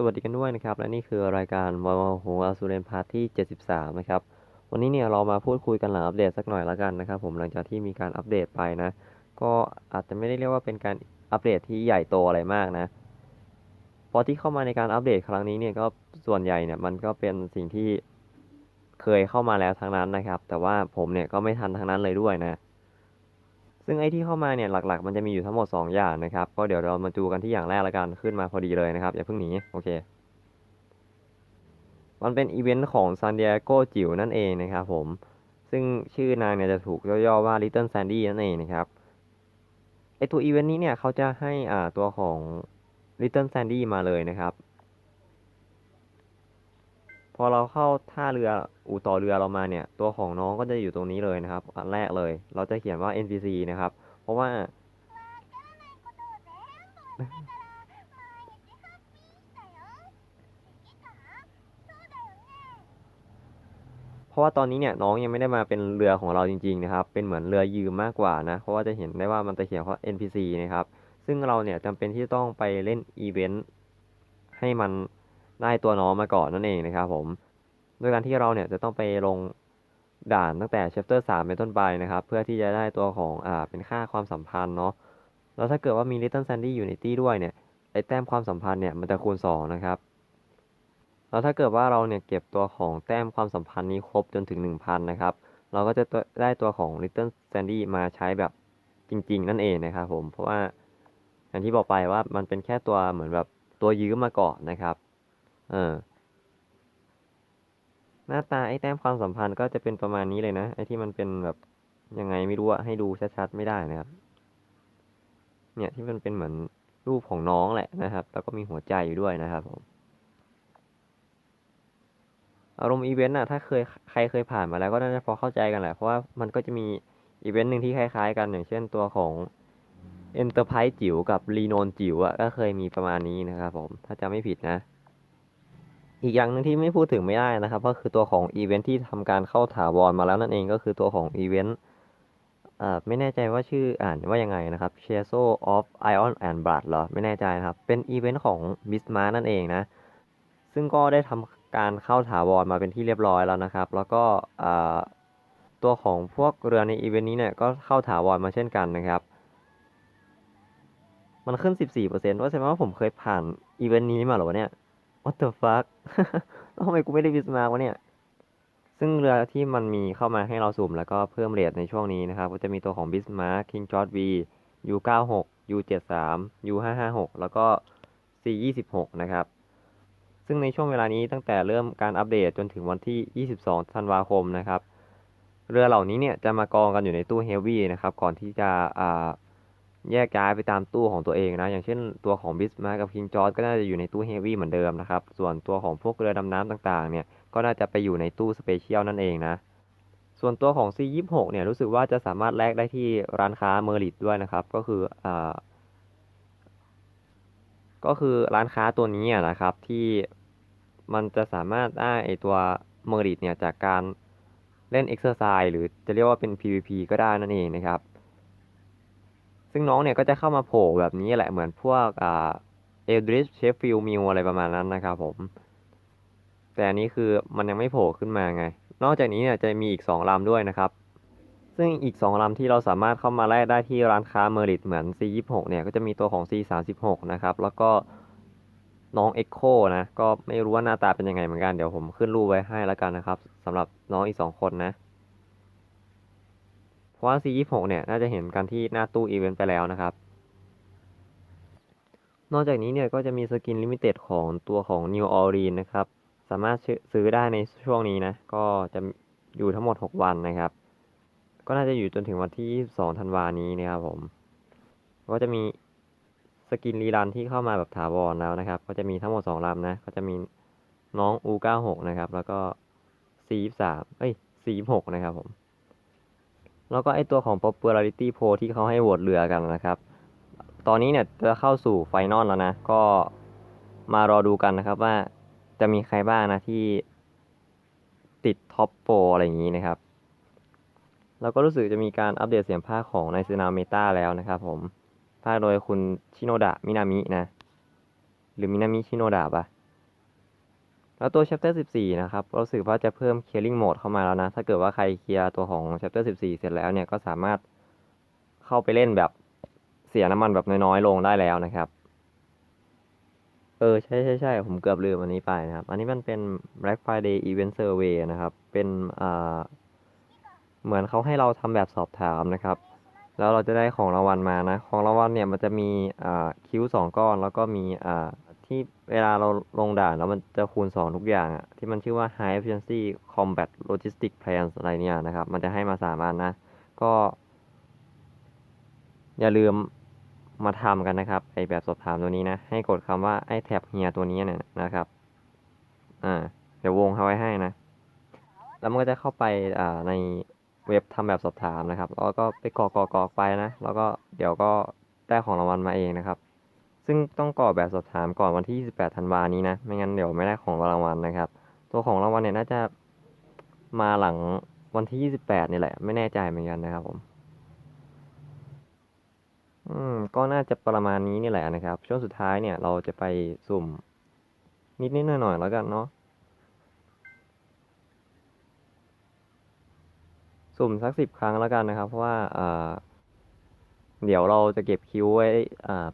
สวัสดีกันด้วยนะครับ และนี่คือรายการวาวโหอาซูเรนพาร์ทที่ 73 นะครับ วันนี้เนี่ยเรามาพูดคุยกันหลังอัปเดตสักหน่อยแล้วกันนะครับ ผมหลังจากที่มีการอัปเดตไปนะ ก็อาจจะไม่ได้เรียกว่าเป็นการอัปเดตที่ใหญ่โตอะไรมากนะพอที่เข้ามาในการอัปเดตครั้งนี้เนี่ยก็ส่วนใหญ่เนี่ยมันก็เป็นสิ่งที่เคยเข้ามาแล้วทั้งนั้นนะครับ แต่ว่าผมเนี่ยก็ไม่ทันทั้งนั้นเลยด้วยนะ ซึ่งไอ้ที่เข้ามาเนี่ยหลักๆ มันจะมีอยู่ทั้งหมด 2 อย่างนะครับ ก็เดี๋ยวเรามาดูกันที่อย่างแรกละกันขึ้นมาพอดีเลยนะครับ อย่าเพิ่งหนีโอเคมันเป็นอีเวนต์ของซานดิเอโกจิ๋วนั่นเองนะครับผม ซึ่งชื่อนางเนี่ยจะถูกย่อๆว่า Little Sandy นั่นเองนะครับไอตัวอีเวนต์นี้เนี่ยเขาจะให้อ่าตัวของ Little Sandy มาเลยนะครับ พอเราเข้าท่าเรืออู่ต่อเรือเรามาเนี่ย ตัวของน้องก็จะอยู่ตรงนี้เลยนะครับ อันแรกเลย เราจะเขียนว่า NPC นะครับ เพราะว่าเพราะว่าตอนนี้เนี่ยน้องยังไม่ได้มาเป็นเรือของเราจริงๆนะครับ เป็นเหมือนเรือยืมมากกว่านะ เพราะว่าจะเห็นได้ว่ามันจะเขียนว่า NPC นะครับ ซึ่งเราเนี่ยจำเป็นที่ต้องไปเล่นอีเวนต์ให้มัน ได้ตัวน้องมาก่อนนั่นเองนะครับผมโดยการที่เราเนี่ยจะต้องไปลงด่านตั้งแต่ chapter 3เป็นต้นไปนะครับ เพื่อที่จะได้ตัวของอ่าเป็นค่าความสัมพันธ์เนาะแล้วถ้าเกิดว่ามี Little Sandy อยู่ในตี้ด้วยเนี่ยไอแต้มความสัมพันธ์เนี่ยมันจะคูณ 2 นะครับแล้วถ้าเกิดว่าเราเนี่ยเก็บตัวของแต้มความสัมพันธ์นี้ครบจนถึง 1,000 นะครับ เราก็จะได้ตัวของ Little Sandy มาใช้แบบจริง ๆ นั่นเองนะครับผม เพราะว่าอย่างที่บอกไปว่ามันเป็นแค่ตัวเหมือนแบบตัวยืมมาก่อนนะครับ ออหน้าตาไอ้แต้มความสัมพันธ์ก็จะเป็นประมาณนี้เลยนะ ไอ้ที่มันเป็นแบบยังไงไม่รู้อะให้ดูชัดๆไม่ได้นะครับ เนี่ยที่มันเป็นเหมือนรูปของน้องแหละนะครับ แล้วก็มีหัวใจอยู่ด้วยนะครับผม อารมณ์อีเวนต์อะถ้าเคยใครเคยผ่านมาแล้วก็น่าจะพอเข้าใจกันแหละ เพราะว่ามันก็จะมีอีเวนต์หนึ่งที่คล้ายๆ กันอย่างเช่นตัวของ Enterprise จิ๋วกับรีโนนจิ๋วอะก็เคยมีประมาณนี้นะครับผม ถ้าจำไม่ผิดนะ อีกอย่างหนึ่งที่ไม่พูดถึงไม่ได้นะครับ ก็คือตัวของอีเวนต์ที่ทำการเข้าถาวรมาแล้วนั่นเองก็คือตัวของอีเวนต์ไม่แน่ใจว่าชื่ออ่านว่ายังไงนะครับ c h a s o of Iron and Blood เหรอ ไม่แน่ใจนะครับ เป็นอีเวนต์ของ b i s m a r นั่นเองนะ ซึ่งก็ได้ทำการเข้าถาวรมาเป็นที่เรียบร้อยแล้วนะครับ แล้วก็ตัวของพวกเรือในอีเวนต์นี้เนี่ยก็เข้าถาวรมาเช่นกันนะครับ มันขึ้น 14%ว่าแสดงว่าผมเคยผ่านอีเวนต์นี้มาหรอวะเนี่ย what the fuck ทำไมกูไม่ได้บิสมาร์กวะเนี่ย ซึ่งเรือที่มันมีเข้ามาให้เราสุ่มแล้วก็เพิ่มเรทในช่วงนี้นะครับ ก็จะมีตัวของ Bismarck King George V U96 U73 U556 แล้วก็ C26 นะครับ ซึ่งในช่วงเวลานี้ตั้งแต่เริ่มการอัปเดตจนถึงวันที่ 22 ธันวาคมนะครับ เรือเหล่านี้เนี่ยจะมากองกันอยู่ในตู้เฮฟวี่นะครับ ก่อนที่จะอ่า แยกย้ายไปตามตู้ของตัวเองนะ อย่างเช่นตัวของบิสมากับคิงจอร์ดก็น่าจะอยู่ในตู้เฮฟวี่เหมือนเดิมนะครับ ส่วนตัวของพวกเรือดำน้ำต่างๆ เนี่ย ก็น่าจะไปอยู่ในตู้สเปเชียลนั่นเองนะ ส่วนตัวของ C26 เนี่ยรู้สึกว่าจะสามารถแลกได้ที่ร้านค้าเมอริดด้วยนะครับ ก็คืออ่าก็คือร้านค้าตัวนี้นะครับที่มันจะสามารถได้ไอตัวเมอริดเนี่ยจากการเล่นเอ็กซ์เซอร์ไซส์หรือจะเรียกว่าเป็น PVP ก็ได้นั่นเองนะครับ ซึ่งน้องเนี่ยก็จะเข้ามาโผล่แบบนี้แหละเหมือนพวกอ่าเอลดริชเชฟฟิลมิวอะไรประมาณนั้นนะครับผม แต่อันนี้คือมันยังไม่โผล่ขึ้นมาไง นอกจากนี้เนี่ยจะมีอีก2ลำด้วยนะครับ ซึ่งอีก2ลำที่เราสามารถเข้ามาแลกได้ที่ร้านค้าเมอริดเหมือน C26 เนี่ยก็จะมีตัวของ C36 นะครับ แล้วก็น้อง Echo นะ ก็ไม่รู้ว่าหน้าตาเป็นยังไงเหมือนกัน เดี๋ยวผมขึ้นรูปไว้ให้แล้วกันนะครับสำหรับน้องอีก 2 คนนะ เพราะว่า C26 เนี่ยน่าจะเห็นกันที่หน้าตู้อีเวนต์ไปแล้วนะครับ นอกจากนี้เนี่ยก็จะมีสกินลิมิเต็ดของตัวของ New o r l e a n นะครับ สามารถซื้อได้ในช่วงนี้นะ ก็จะอยู่ทั้งหมด 6 วันนะครับ ก็น่าจะอยู่จนถึงวันที่ 22 ธันวานี้นะครับผม ก็จะมีสกินรีรันที่เข้ามาแบบถาวรแล้วนะครับ ก็จะมีทั้งหมด 2ลำนะ ก็จะมีน้อง U96 นะครับ แล้วก็ C23 เอ้ย C26 นะครับผม แล้วก็ไอตัวของ popularity poll ที่เขาให้โหวตเรือกันนะครับ ตอนนี้เนี่ยจะเข้าสู่ไฟนอลแล้วนะ ก็มารอดูกันนะครับว่าจะมีใครบ้างนะที่ติดท็อปโปอะไรอย่างนี้นะครับ แล้วก็รู้สึกจะมีการอัปเดตเสียงภาคของในซ n นาเมตาแล้วนะครับผมภาคโดยคุณชิโนดะมินามินะ หรือมินามิชิโนดะปะ แล้วตัว chapter 14 นะครับรู้สึกว่าจะเพิ่ม clearing mode เข้ามาแล้วนะ ถ้าเกิดว่าใครเคลียร์ตัวของ chapter 14 เสร็จแล้วเนี่ยก็สามารถเข้าไปเล่นแบบเสียน้ำมันแบบน้อยๆ ลงได้แล้วนะครับ เออ ใช่ใช่ใช่ผมเกือบลืมอันนี้ไปนะครับ อันนี้มันเป็น Black Friday Event Survey นะครับ เป็นอ่าเหมือนเขาให้เราทำแบบสอบถามนะครับ แล้วเราจะได้ของรางวัลมานะ ของรางวัลเนี่ยมันจะมีอ่าคิ้วสองก้อนแล้วก็มีอ่า ที่เวลาเราลงด่านแล้วมันจะคูณสองทุกอย่างอะที่มันชื่อว่า High Efficiency Combat Logistic Plans อะไรเนี่ยนะครับ มันจะให้มาสามอันนะ ก็ อย่าลืมมาทำกันนะครับ ไอแบบสอบถามตัวนี้นะ ให้กดคำว่าไอแท็บเฮียตัวนี้เนี่ยนะครับ อ่า เดี๋ยววงเขาไว้ให้นะ แล้วมันก็จะเข้าไปอ่าในเว็บทำแบบสอบถามนะครับ แล้วก็ไปกรอกกรอกกรอกไปนะ แล้วก็เดี๋ยวก็ได้ของรางวัลมาเองนะครับ ซึ่งต้องกรอกแบบสอบถามก่อนวันที่ 28 ธันวานี้นะ ไม่งั้นเดี๋ยวไม่ได้ของรางวัลนะครับ ตัวของรางวัลเนี่ยน่าจะมาหลังวันที่ 28นี่แหละ ไม่แน่ใจเหมือนกันนะครับผม อืม ก็น่าจะประมาณนี้นี่แหละนะครับ ช่วงสุดท้ายเนี่ยเราจะไปสุ่ม นิดๆหน่อยๆแล้วกันเนาะ สุ่มสักสิบครั้งแล้วกันนะครับ เพราะว่าอ่า เดี๋ยวเราจะเก็บคิวไว้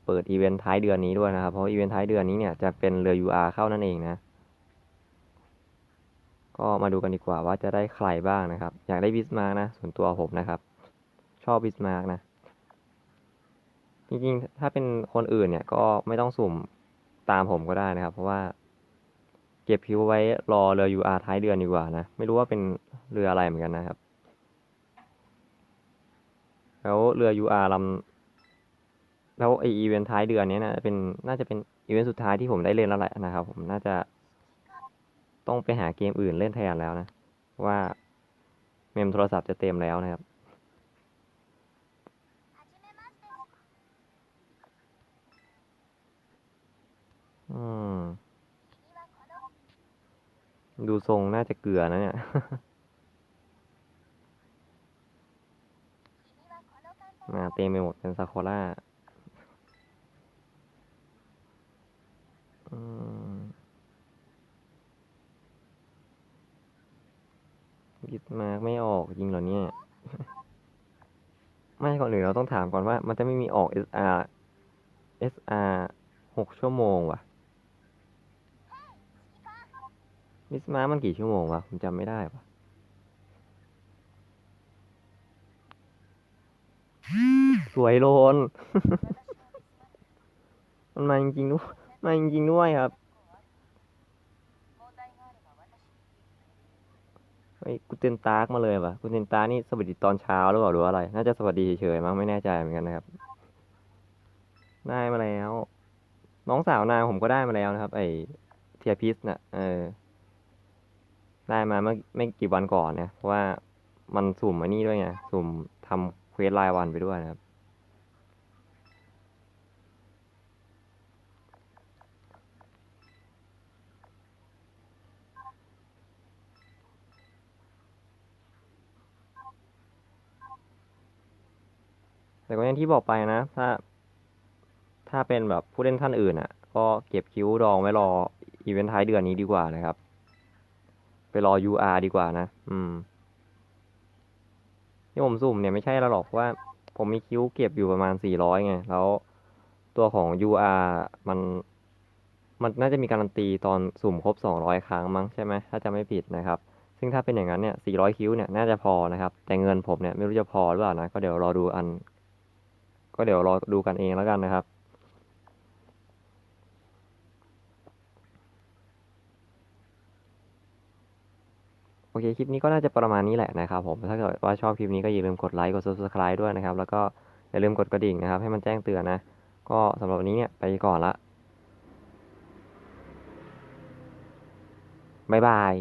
เปิดอีเวนต์ท้ายเดือนนี้ด้วยนะครับ เพราะอีเวนต์ท้ายเดือนนี้เนี่ยจะเป็นเรือ UR เข้านั่นเองนะ ก็มาดูกันดีกว่าว่าจะได้ใครบ้างนะครับ อยากได้บิสมาร์กนะ ส่วนตัวผมนะครับ ชอบบิสมาร์กนะ จริงๆ ถ้าเป็นคนอื่นเนี่ยก็ไม่ต้องสุ่มตามผมก็ได้นะครับ เพราะว่า เก็บคิวไว้รอเรือ UR ท้ายเดือนดีกว่านะ ไม่รู้ว่าเป็นเรืออะไรเหมือนกันนะครับ แล้วเรือ UR ลำแล้วไออีเวนต์ท้ายเดือนนี้นะเป็นน่าจะเป็นอีเวนต์สุดท้ายที่ผมได้เล่นแล้วแหละนะครับ ผมน่าจะต้องไปหาเกมอื่นเล่นแทนแล้วนะเพราะว่าเมมโทรศัพท์จะเต็มแล้วนะครับอืมดูทรงน่าจะเกลือนะเนี่ย มาเต็มไปหมดเป็นซาโคล่าอืมยึดมาไม่ออกจริงเหรอเนี่ย ไม่ก่อนอื่นเราต้องถามก่อนว่า มันจะไม่มีออก SR SR หกชั่วโมงวะมิสมามันกี่ชั่วโมงวะผมจำไม่ได้ว่ะ สวยโลน มันมาจริงๆด้วยมาจริงๆด้วยครับ เฮ้ยกูเตนตากมาเลยว่ะกูเตนตานี่สวัสดีตอนเช้าหรือเปล่าหรือว่าอะไร น่าจะสวัสดีเฉยๆมั้งไม่แน่ใจเหมือนกันนะครับ ได้มาแล้ว น้องสาวนางผมก็ได้มาแล้วนะครับ ไอเทียพิสน่ะ เออ ได้มาเมื่อไม่กี่วันก่อนเนี่ยเพราะว่ามันสุ่มอันนี้ด้วยไง สุ่มทำเควสรายวันไปด้วยนะครับ ก็อย่างที่บอกไปนะ ถ้า ถ้าเป็นแบบผู้เล่นท่านอื่นอะ ก็เก็บคิวดองไว้รออีเวนต์ท้ายเดือนนี้ดีกว่านะครับ ไปรอ UR ดีกว่านะ อืมที่ผมสุ่มเนี่ยไม่ใช่แล้วหรอกว่า ผมมีคิวเก็บอยู่ประมาณ400ไง แล้วตัวของ UR มัน มันน่าจะมีการันตีตอนสุ่มครบ200ครั้งมั้งใช่ไหมถ้าจะไม่ผิดนะครับ ซึ่งถ้าเป็นอย่างนั้นเนี่ย400คิวเนี่ยน่าจะพอนะครับ แต่เงินผมเนี่ยไม่รู้จะพอหรือเปล่านะ ก็เดี๋ยวรอดูอัน ก็เดี๋ยวรอดูกันเองแล้วกันนะครับโอเค คลิปนี้ก็น่าจะประมาณนี้แหละนะครับผม ถ้าเกิดว่าชอบคลิปนี้ก็อย่าลืมกดไลค์ กด subscribe ด้วยนะครับ แล้วก็อย่าลืมกดกระดิ่งนะครับ ให้มันแจ้งเตือนนะ ก็สำหรับวันนี้เนี่ย ไปก่อนละ บ๊ายบาย